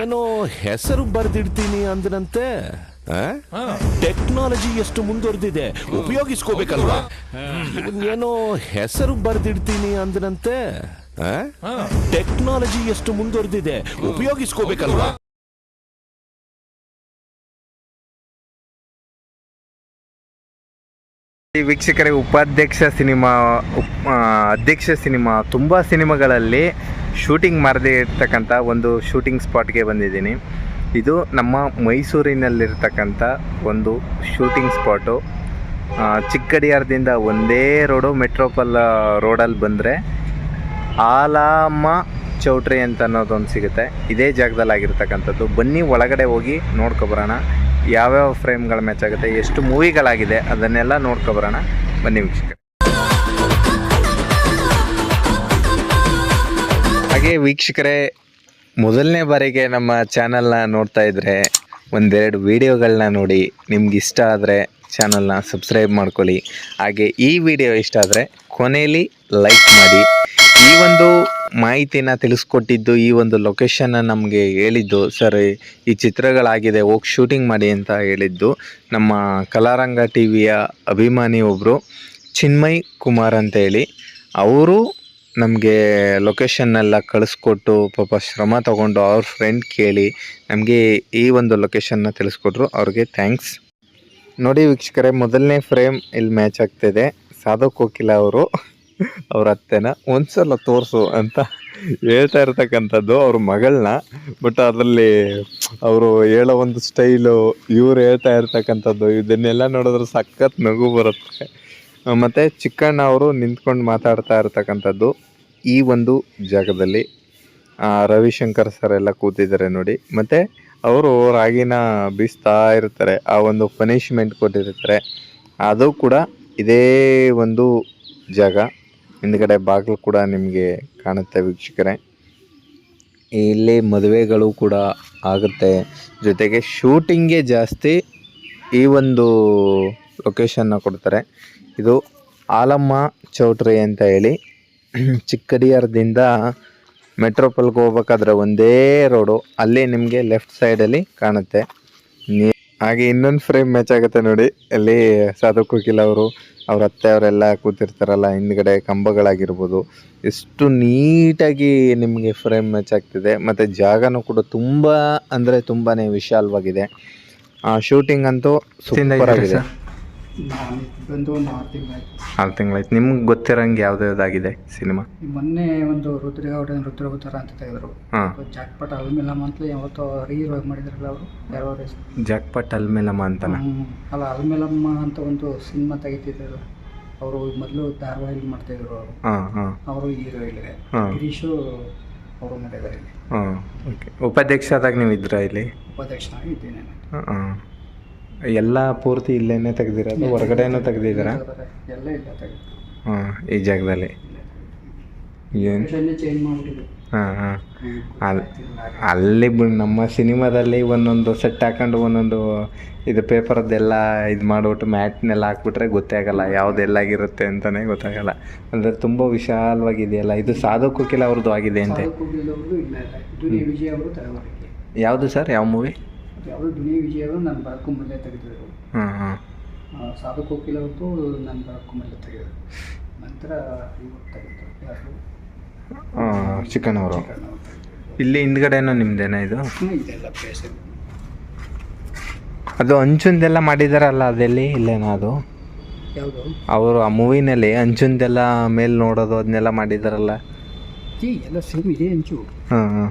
ಏನೋ ಹೆಸರು ಬರ್ದಿಡ್ತೀನಿ ಅಂದ್ರಂತೆ ಟೆಕ್ನಾಲಜಿ ಎಷ್ಟು ಮುಂದುವರೆದಿದೆ ಉಪಯೋಗಿಸ್ಕೋಬೇಕಲ್ವಾ? ಏನೋ ಹೆಸರು ಬರ್ದಿಡ್ತೀನಿ ಅಂದ್ರಂತೆ ಟೆಕ್ನಾಲಜಿ ಎಷ್ಟು ಮುಂದುವರೆದಿದೆ ಉಪಯೋಗಿಸ್ಕೋಬೇಕಲ್ವಾ? ಈ ವೀಕ್ಷಕರೇ, ಉಪಾಧ್ಯಕ್ಷ ಸಿನಿಮಾ ಅಧ್ಯಕ್ಷ ಸಿನಿಮಾ, ತುಂಬ ಸಿನಿಮಾಗಳಲ್ಲಿ ಶೂಟಿಂಗ್ ಮಾಡದೇ ಇರ್ತಕ್ಕಂಥ ಒಂದು ಶೂಟಿಂಗ್ ಸ್ಪಾಟ್ಗೆ ಬಂದಿದ್ದೀನಿ. ಇದು ನಮ್ಮ ಮೈಸೂರಿನಲ್ಲಿರ್ತಕ್ಕಂಥ ಒಂದು ಶೂಟಿಂಗ್ ಸ್ಪಾಟು. ಚಿಕ್ಕಡಿಯಾರದಿಂದ ಒಂದೇ ರೋಡು, ಮೆಟ್ರೋಪಲ್ ರೋಡಲ್ಲಿ ಬಂದರೆ ಆಲಾಮ ಚೌಟ್ರಿ ಅಂತ ಅನ್ನೋದೊಂದು ಸಿಗುತ್ತೆ. ಇದೇ ಜಾಗದಲ್ಲಿ ಆಗಿರ್ತಕ್ಕಂಥದ್ದು ಬನ್ನಿ, ಒಳಗಡೆ ಹೋಗಿ ನೋಡ್ಕೊಬರೋಣ ಯಾವ್ಯಾವ ಫ್ರೇಮ್ಗಳು ಮ್ಯಾಚ್ ಆಗುತ್ತೆ, ಎಷ್ಟು ಮೂವಿಗಳಾಗಿದೆ, ಅದನ್ನೆಲ್ಲ ನೋಡ್ಕೊಬರೋಣ. ಬನ್ನಿ ವೀಕ್ಷಕರೇ. ಹಾಗೆ ವೀಕ್ಷಕರೇ, ಮೊದಲನೇ ಬಾರಿಗೆ ನಮ್ಮ ಚಾನಲ್ನ ನೋಡ್ತಾ ಇದ್ದರೆ ಒಂದೆರಡು ವಿಡಿಯೋಗಳನ್ನ ನೋಡಿ ನಿಮ್ಗೆ ಇಷ್ಟ ಆದರೆ ಚಾನಲ್ನ ಸಬ್ಸ್ಕ್ರೈಬ್ ಮಾಡ್ಕೊಳ್ಳಿ. ಹಾಗೆ ಈ ವಿಡಿಯೋ ಇಷ್ಟ ಆದರೆ ಕೊನೆಯಲ್ಲಿ ಲೈಕ್ ಮಾಡಿ. ಈ ಒಂದು ಮಾಹಿತಿನ ತಿಳಿಸ್ಕೊಟ್ಟಿದ್ದು ಈ ಒಂದು ಲೊಕೇಶನ್ನ ನಮಗೆ ಹೇಳಿದ್ದು. ಸರ್, ಈ ಚಿತ್ರಗಳಾಗಿದೆ, ಹೋಗಿ ಶೂಟಿಂಗ್ ಮಾಡಿ ಅಂತ ಹೇಳಿದ್ದು. ನಮ್ಮ ಕಲಾರಂಗ ಟಿ ವಿಯ ಅಭಿಮಾನಿ ಒಬ್ಬರು ಚಿನ್ಮಯ್ ಕುಮಾರ್ ಅಂತೇಳಿ ಅವರು ನಮಗೆ ಲೊಕೇಶನ್ನೆಲ್ಲ ಕಳಿಸ್ಕೊಟ್ಟು, ಪಾಪ ಶ್ರಮ ತಗೊಂಡು ಅವ್ರ ಫ್ರೆಂಡ್ ಕೇಳಿ ನಮಗೆ ಈ ಒಂದು ಲೊಕೇಶನ್ನ ತಿಳಿಸ್ಕೊಟ್ರು. ಅವ್ರಿಗೆ ಥ್ಯಾಂಕ್ಸ್ ನೋಡಿ ವೀಕ್ಷಕರೇ, ಮೊದಲನೇ ಫ್ರೇಮ್ ಇಲ್ಲಿ ಮ್ಯಾಚ್ ಆಗ್ತಿದೆ. ಸಾಧಕ್ ಕೋಕಿಲ ಅವರು. ಅವ್ರ ಅತ್ತೆನ ಒಂದ್ಸಲ ತೋರಿಸು ಅಂತ ಹೇಳ್ತಾ ಇರ್ತಕ್ಕಂಥದ್ದು ಅವ್ರ ಮಗಳನ್ನ. ಬಟ್ ಅದರಲ್ಲಿ ಅವರು ಹೇಳೋ ಒಂದು ಸ್ಟೈಲು ಇವ್ರು ಹೇಳ್ತಾ ಇರ್ತಕ್ಕಂಥದ್ದು, ಇದನ್ನೆಲ್ಲ ನೋಡಿದ್ರೆ ಸಖತ್ ನಗು ಬರುತ್ತೆ. ಮತ್ತು ಚಿಕ್ಕಣ್ಣ ಅವರು ನಿಂತ್ಕೊಂಡು ಮಾತಾಡ್ತಾ ಇರ್ತಕ್ಕಂಥದ್ದು ಈ ಒಂದು ಜಾಗದಲ್ಲಿ. ರವಿಶಂಕರ್ ಸರ್ ಎಲ್ಲ ಕೂತಿದ್ದಾರೆ ನೋಡಿ. ಮತ್ತು ಅವರು ರಾಗಿನ ಬೀಸ್ತಾ ಇರ್ತಾರೆ, ಆ ಒಂದು ಪನಿಷ್ಮೆಂಟ್ ಕೊಟ್ಟಿರ್ತಾರೆ. ಅದು ಕೂಡ ಇದೇ ಒಂದು ಜಾಗ. ಹಿಂದ್ಗಡೆ ಬಾಗಿಲು ಕೂಡ ನಿಮಗೆ ಕಾಣುತ್ತೆ ವೀಕ್ಷಕರೇ. ಇಲ್ಲಿ ಮದುವೆಗಳು ಕೂಡ ಆಗುತ್ತೆ. ಜೊತೆಗೆ ಶೂಟಿಂಗೇ ಜಾಸ್ತಿ ಈ ಒಂದು ಲೊಕೇಶನ್ನ ಕೊಡ್ತಾರೆ. ಇದು ಆಲಮ್ಮ ಚೌಟ್ರಿ ಅಂತ ಹೇಳಿ. ಚಿಕ್ಕಡಿಯಾರದಿಂದ ಮೆಟ್ರೋಪಲ್ಗೆ ಹೋಗ್ಬೇಕಾದ್ರೆ ಒಂದೇ ರೋಡು ಅಲ್ಲಿ ನಿಮಗೆ ಲೆಫ್ಟ್ ಸೈಡಲ್ಲಿ ಕಾಣುತ್ತೆ. ಹಾಗೆ ಇನ್ನೊಂದು ಫ್ರೇಮ್ ಮ್ಯಾಚ್ ಆಗುತ್ತೆ ನೋಡಿ. ಅಲ್ಲಿ ಸಾಧು ಕೋಕಿಲ್ ಅವರು ಅವ್ರ ಅತ್ತೆ ಅವರೆಲ್ಲ ಕೂತಿರ್ತಾರಲ್ಲ ಹಿಂದ್ಗಡೆ ಕಂಬಗಳಾಗಿರ್ಬೋದು. ಎಷ್ಟು ನೀಟಾಗಿ ನಿಮಗೆ ಫ್ರೇಮ್ ಮ್ಯಾಚ್ ಆಗ್ತಿದೆ. ಮತ್ತು ಜಾಗನೂ ಕೂಡ ತುಂಬ ಅಂದರೆ ತುಂಬಾ ವಿಶಾಲವಾಗಿದೆ. ಶೂಟಿಂಗ್ ಅಂತೂ ಸೂಪರ್ ಆಗಿದೆ. ನಾನು ಬಂದು ಒಂದು ಆರು ತಿಂಗಳಾಯ್ತು. ಆರು ತಿಂಗಳಾಯ್ತು ನಿಮ್ಗೆ ಗೊತ್ತಿರೋಂಗೆ ಯಾವ್ದು ಆಗಿದೆ ಸಿನಿಮಾ? ಮೊನ್ನೆ ಒಂದು ರುದ್ರಗೌಡ ರುದ್ರವತಾರ ಅಂತ ತೆಗೆದ್ರು ಹಾಂ. ಜಾಕ್ಪಟ್ ಅಲ್ಮಿಲಮ್ಮ ಅಂತ ಯಾವತ್ತೋ ರೀವಾಗಿ ಮಾಡಿದ್ರಲ್ಲ ಅವರು ಯಾರೋ ಜಾಕ್ಪಟ್ ಅಲ್ಮೇಲಮ್ಮ ಅಂತನ ಅಲ್ಲ ಅಲ್ಮಿಲಮ್ಮ ಅಂತ ಒಂದು ಸಿನಿಮಾ ತೆಗಿತಿದ್ರು ಅವರು ಮೊದಲು ಧಾರಾವಾಹಿ ಮಾಡ್ತಾಯಿದ್ರು ಅವರು. ಅವರು ಹೀರೋ ಇಲ್ಲಿದೆ ಗಿರೀಶು ಅವರು ಮಾಡಿದ್ದಾರೆ ಇಲ್ಲಿ. ಹಾಂ ಓಕೆ. ಉಪಾಧ್ಯಕ್ಷ ಆದಾಗ ನೀವು ಇದ್ರಾ ಇಲ್ಲಿ ಉಪಾಧ್ಯಕ್ಷ ಇದ್ದೀನಿ. ಹಾಂ. ಎಲ್ಲ ಪೂರ್ತಿ ಇಲ್ಲೇನೆ ತೆಗೆದಿರೋದು ಹೊರಗಡೆನೂ ತೆಗ್ದಿದ್ದೀರಾ? ಎಲ್ಲ ಇಲ್ಲ ತೆಗೆದು ಹಾಂ ಈ ಜಾಗದಲ್ಲಿ. ಏನು? ಚೇಂಜ್ ಹಾಂ ಹಾಂ. ಅಲ್ಲಿ ಅಲ್ಲಿ ಬ- ನಮ್ಮ ಸಿನಿಮಾದಲ್ಲಿ ಒಂದೊಂದು ಸೆಟ್ ಹಾಕೊಂಡು ಒಂದೊಂದು ಇದು ಪೇಪರದ್ದೆಲ್ಲ ಇದು ಮಾಡಿಬಿಟ್ಟು ಮ್ಯಾಟ್ನೆಲ್ಲ ಹಾಕ್ಬಿಟ್ರೆ ಗೊತ್ತೇ ಆಗಲ್ಲ ಯಾವ್ದು ಎಲ್ಲಾಗಿರುತ್ತೆ ಅಂತಲೇ ಗೊತ್ತಾಗಲ್ಲ. ಅಂದರೆ ತುಂಬ ವಿಶಾಲವಾಗಿದೆಯಲ್ಲ ಇದು ಸಾಧು ಕೋಕಿಲ ಅವ್ರದ್ದು ಆಗಿದೆ ಅಂತೆ. ಅವ್ರದ್ದು ಇಲ್ಲ ಇಲ್ಲ ದುನಿ ವಿಜಯ್ ಅವರು ತಗೊಳ್ಳಿಕ್ಕೆ ಯಾವುದು ಸರ್ ಯಾವ ಮೂವಿ? ಯಾವುದು ದುನಿ ವಿಜಯ್ ಅವರು ನಾನು ಬಳ್ಕೊಂಬಲ್ಲೇ ತೆಗೆದಿದ್ರು. ಹಾಂ ಹಾಂ ಆ, ಸಾಧು ಕೋಕಿಲ್ ಅವ್ರದ್ದು ನಾನು ಬಳ್ಕೊಂಬಲ್ಲೇ ತೆಗೆದ್ರು. ನಂತರ ಇವತ್ತು ತೆಗೆದ್ರು. ಯಾರು? ಚಿಕನ್ ಅವರು. ಇಲ್ಲಿ ಹಿಂದ್ಗಡೆನೂ ನಿಮ್ದೇನಾ ಇದು? ಇದೆಲ್ಲ ಪ್ಲೇಸ್ ಅದು ಅಂಚುಂದೆಲ್ಲ ಮಾಡಿದಾರಲ್ಲ ಅದೆಲ್ಲಿ ಇಲ್ಲೇನಾ ಅದು? ಯಾವುದು? ಅವರು ಆ ಮೂವಿನಲ್ಲಿ ಅಂಚುಂದೆಲ್ಲ ಮೇಲೆ ನೋಡೋದು ಅದನ್ನೆಲ್ಲ ಮಾಡಿದಾರಲ್ಲ? ಎಲ್ಲ ಸೇಮ್ ಇದೆ ಹಂಚು ಹಾಂ ಹಾಂ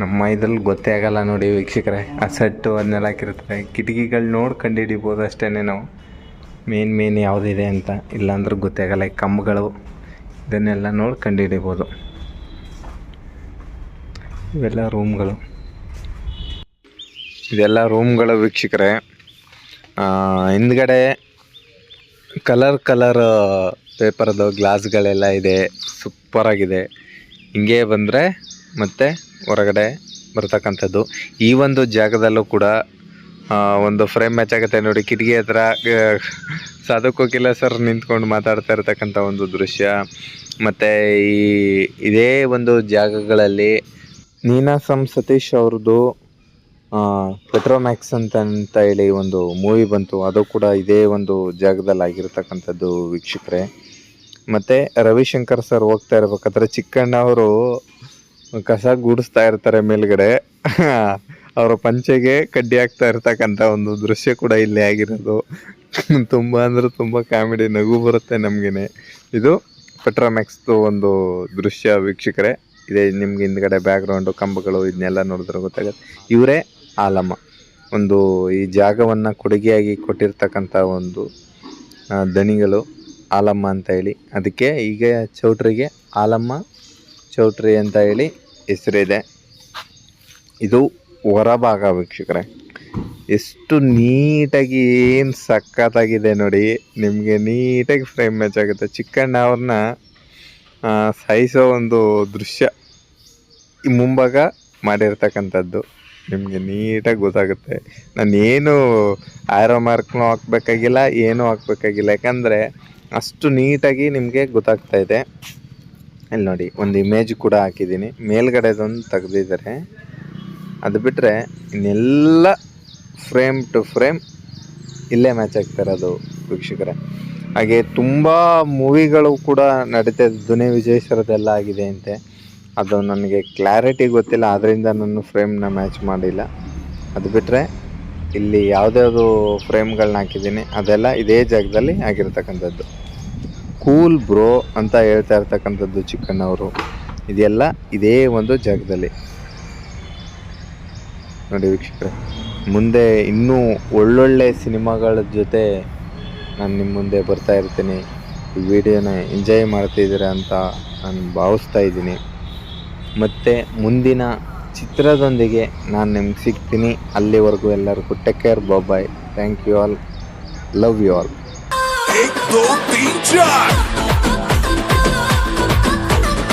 ನಮ್ಮ ಇದ್ರಲ್ಲಿ ಗೊತ್ತೇ ಆಗಲ್ಲ ನೋಡಿ ವೀಕ್ಷಕರೇ. ಆ ಸೆಟ್ಟು ಅದನ್ನೆಲ್ಲ ಹಾಕಿರ್ತಾರೆ. ಕಿಟಕಿಗಳು ನೋಡಿ ಕಂಡುಹಿಡಿಬೋದು ಅಷ್ಟೇ ನಾವು. ಮೇನ್ ಮೇನ್ ಯಾವುದಿದೆ ಅಂತ. ಇಲ್ಲಾಂದ್ರೆ ಗೊತ್ತೇ ಆಗಲ್ಲ. ಈ ಕಂಬಗಳು ಇದನ್ನೆಲ್ಲ ನೋಡಿ ಕಂಡುಹಿಡಿಬೋದು. ಇವೆಲ್ಲ ರೂಮ್ಗಳು ಇದೆಲ್ಲ ರೂಮ್ಗಳು ವೀಕ್ಷಕರೇ. ಹಿಂದ್ಗಡೆ ಕಲರ್ ಕಲರ್ ಪೇಪರ್ದು ಗ್ಲಾಸ್ಗಳೆಲ್ಲ ಇದೆ. ಸೂಪರಾಗಿದೆ ಹಿಂಗೆ ಬಂದರೆ ಮತ್ತೆ ಹೊರಗಡೆ ಬರ್ತಕ್ಕಂಥದ್ದು. ಈ ಒಂದು ಜಾಗದಲ್ಲೂ ಕೂಡ ಒಂದು ಫ್ರೇಮ್ ಮ್ಯಾಚ್ ಆಗುತ್ತೆ ನೋಡಿ. ಕಿಟಕಿ ಹತ್ರ ಸಾಧಕ್ಕೋಗಿಲ್ಲ ಸರ್ ನಿಂತ್ಕೊಂಡು ಮಾತಾಡ್ತಾ ಇರ್ತಕ್ಕಂಥ ಒಂದು ದೃಶ್ಯ. ಮತ್ತು ಈ, ಇದೇ ಒಂದು ಜಾಗಗಳಲ್ಲಿ ನೀನಾಸಂ ಸತೀಶ್ ಅವ್ರದ್ದು ಪೆಟ್ರೋಮ್ಯಾಕ್ಸ್ ಅಂತ ಅಂತ ಹೇಳಿ ಒಂದು ಮೂವಿ ಬಂತು. ಅದು ಕೂಡ ಇದೇ ಒಂದು ಜಾಗದಲ್ಲಿ ಆಗಿರ್ತಕ್ಕಂಥದ್ದು ವೀಕ್ಷಕರೇ. ಮತ್ತು ರವಿಶಂಕರ್ ಸರ್ ಹೋಗ್ತಾ ಇರ್ಬೇಕಾದ್ರೆ ಚಿಕ್ಕಣ್ಣ ಅವರು ಕಸ ಗುಡಿಸ್ತಾ ಇರ್ತಾರೆ ಮೇಲ್ಗಡೆ. ಅವರ ಪಂಚೆಗೆ ಕಡ್ಡಿ ಹಾಕ್ತಾ ಇರ್ತಕ್ಕಂಥ ಒಂದು ದೃಶ್ಯ ಕೂಡ ಇಲ್ಲಿ ಆಗಿರೋದು. ತುಂಬ ಅಂದರೆ ತುಂಬ ಕಾಮಿಡಿ, ನಗು ಬರುತ್ತೆ ನಮಗೇನೆ. ಇದು ಪೆಟ್ರಾಮ್ಯಾಕ್ಸ್ದು ಒಂದು ದೃಶ್ಯ ವೀಕ್ಷಕರೇ. ಇದೆ ನಿಮ್ಗೆ ಹಿಂದ್ಗಡೆ ಬ್ಯಾಕ್ಗ್ರೌಂಡು ಕಂಬಗಳು ಇದನ್ನೆಲ್ಲ ನೋಡಿದ್ರೆ ಗೊತ್ತಾಗುತ್ತೆ. ಇವರೇ ಆಲಮ್ಮ. ಒಂದು ಈ ಜಾಗವನ್ನು ಕೊಡುಗೆಯಾಗಿ ಕೊಟ್ಟಿರ್ತಕ್ಕಂಥ ಒಂದು ದಣಿಗಳು ಆಲಮ್ಮ ಅಂತ ಹೇಳಿ. ಅದಕ್ಕೆ ಈಗ ಚೌಟ್ರಿಗೆ ಆಲಮ್ಮ ಚೌಟ್ರಿ ಅಂತ ಹೇಳಿ ಹೆಸರಿದೆ. ಇದು ಹೊರಭಾಗ ವೀಕ್ಷಕರೇ. ಎಷ್ಟು ನೀಟಾಗಿ ಏನು ಸಖತ್ತಾಗಿದೆ ನೋಡಿ. ನಿಮಗೆ ನೀಟಾಗಿ ಫ್ರೇಮ್ ಮ್ಯಾಚ್ ಆಗುತ್ತೆ. ಚಿಕ್ಕಣ್ಣ ಅವ್ರನ್ನ ಸಾಯಿಸೋ ಒಂದು ದೃಶ್ಯ ಈ ಮುಂಭಾಗ ಮಾಡಿರ್ತಕ್ಕಂಥದ್ದು. ನಿಮಗೆ ನೀಟಾಗಿ ಗೊತ್ತಾಗುತ್ತೆ. ನಾನು ಏನು ಆರೋ ಮಾರ್ಕ್ನೂ ಹಾಕ್ಬೇಕಾಗಿಲ್ಲ, ಏನೂ ಹಾಕ್ಬೇಕಾಗಿಲ್ಲ. ಯಾಕಂದರೆ ಅಷ್ಟು ನೀಟಾಗಿ ನಿಮಗೆ ಗೊತ್ತಾಗ್ತಾ ಇದೆ. ಇಲ್ಲಿ ನೋಡಿ, ಒಂದು ಇಮೇಜ್ ಕೂಡ ಹಾಕಿದ್ದೀನಿ. ಮೇಲ್ಗಡೆದೊಂದು ತೆಗೆದಿದ್ದಾರೆ. ಅದು ಬಿಟ್ಟರೆ ಇನ್ನೆಲ್ಲ ಫ್ರೇಮ್ ಟು ಫ್ರೇಮ್ ಇಲ್ಲೇ ಮ್ಯಾಚ್ ಆಗ್ತಾ ಇರೋದು ವೀಕ್ಷಕರೇ. ಹಾಗೆ ತುಂಬ ಮೂವಿಗಳು ಕೂಡ ನಡೀತಾ ಧ್ವನಿ ವಿಜಯ್ ಆಗಿದೆ ಅಂತೆ. ಅದು ನನಗೆ ಕ್ಲಾರಿಟಿ ಗೊತ್ತಿಲ್ಲ ಅದರಿಂದ ನಾನು ಫ್ರೇಮ್ನ ಮ್ಯಾಚ್ ಮಾಡಿಲ್ಲ. ಅದು ಬಿಟ್ಟರೆ ಇಲ್ಲಿ ಯಾವುದ್ಯಾವುದು ಫ್ರೇಮ್ಗಳನ್ನ ಹಾಕಿದ್ದೀನಿ. ಅದೆಲ್ಲ ಇದೇ ಜಾಗದಲ್ಲಿ ಆಗಿರ್ತಕ್ಕಂಥದ್ದು. ಕೂಲ್ ಬ್ರೋ ಅಂತ ಹೇಳ್ತಾ ಇರ್ತಕ್ಕಂಥದ್ದು ಚಿಕ್ಕಣ್ಣವರು ಇದೆಲ್ಲ ಇದೇ ಒಂದು ಜಾಗದಲ್ಲಿ. ನೋಡಿ ವೀಕ್ಷಕರೇ, ಮುಂದೆ ಇನ್ನೂ ಒಳ್ಳೊಳ್ಳೆ ಸಿನಿಮಾಗಳ ಜೊತೆ ನಾನು ನಿಮ್ಮ ಮುಂದೆ ಬರ್ತಾ ಇರ್ತೀನಿ. ಈ ವಿಡಿಯೋನ ಎಂಜಾಯ್ ಮಾಡ್ತಿದ್ದೀರಾ ಅಂತ ನಾನು ಭಾವಿಸ್ತಾ ಇದ್ದೀನಿ. ಮತ್ತು ಮುಂದಿನ ಚಿತ್ರದೊಂದಿಗೆ ನಾನು ನಿಮ್ಗೆ ಸಿಗ್ತೀನಿ. ಅಲ್ಲಿವರೆಗೂ ಎಲ್ಲರಿಗೂ take care bye thank you all love you all John.